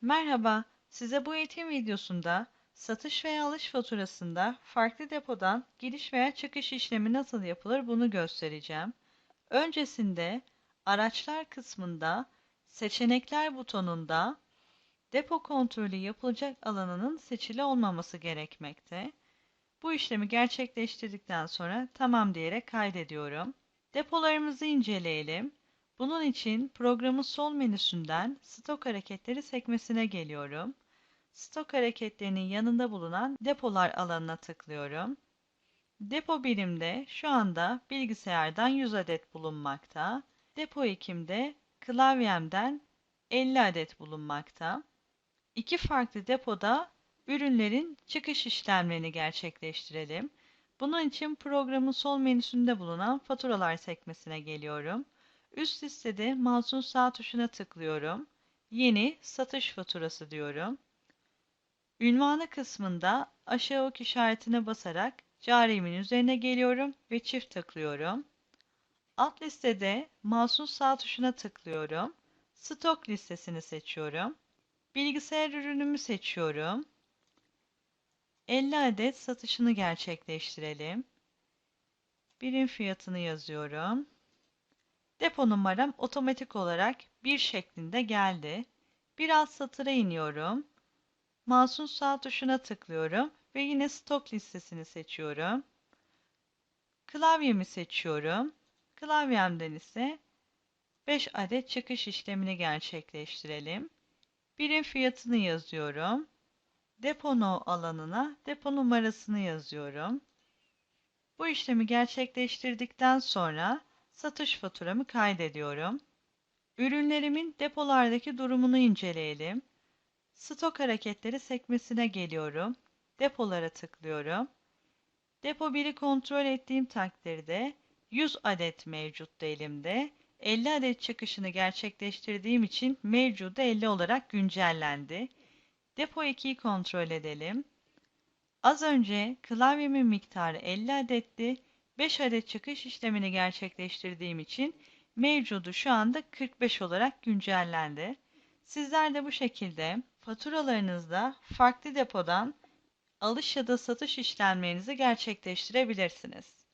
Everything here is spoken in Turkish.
Merhaba, size bu eğitim videosunda satış veya alış faturasında farklı depodan giriş veya çıkış işlemi nasıl yapılır bunu göstereceğim. Öncesinde araçlar kısmında seçenekler butonunda depo kontrolü yapılacak alanının seçili olmaması gerekmekte. Bu işlemi gerçekleştirdikten sonra tamam diyerek kaydediyorum. Depolarımızı inceleyelim. Bunun için programın sol menüsünden stok hareketleri sekmesine geliyorum. Stok hareketlerinin yanında bulunan depolar alanına tıklıyorum. Depo birimde şu anda bilgisayardan 100 adet bulunmakta. Depo ekimde klavyemden 50 adet bulunmakta. İki farklı depoda ürünlerin çıkış işlemlerini gerçekleştirelim. Bunun için programın sol menüsünde bulunan faturalar sekmesine geliyorum. Üst listede mouse'un sağ tuşuna tıklıyorum. Yeni satış faturası diyorum. Ünvanı kısmında aşağı ok işaretine basarak carimin üzerine geliyorum ve çift tıklıyorum. Alt listede mouse'un sağ tuşuna tıklıyorum. Stok listesini seçiyorum. Bilgisayar ürünümü seçiyorum. 50 adet satışını gerçekleştirelim. Birim fiyatını yazıyorum. Depo numaram otomatik olarak bir şeklinde geldi. Bir alt satıra iniyorum. Mouse'un sağ tuşuna tıklıyorum ve yine stok listesini seçiyorum. Klavyemi seçiyorum. Klavyemden ise 5 adet çıkış işlemini gerçekleştirelim. Birim fiyatını yazıyorum. Depo no alanına depo numarasını yazıyorum. Bu işlemi gerçekleştirdikten sonra satış faturamı kaydediyorum. Ürünlerimin depolardaki durumunu inceleyelim. Stok hareketleri sekmesine geliyorum. Depolara tıklıyorum. Depo 1'i kontrol ettiğim takdirde 100 adet mevcutta elimde. 50 adet çıkışını gerçekleştirdiğim için mevcudu 50 olarak güncellendi. Depo 2'yi kontrol edelim. Az önce klavyemin miktarı 50 adetti. 5 adet çıkış işlemini gerçekleştirdiğim için mevcudu şu anda 45 olarak güncellendi. Sizler de bu şekilde faturalarınızda farklı depodan alış ya da satış işlemlerinizi gerçekleştirebilirsiniz.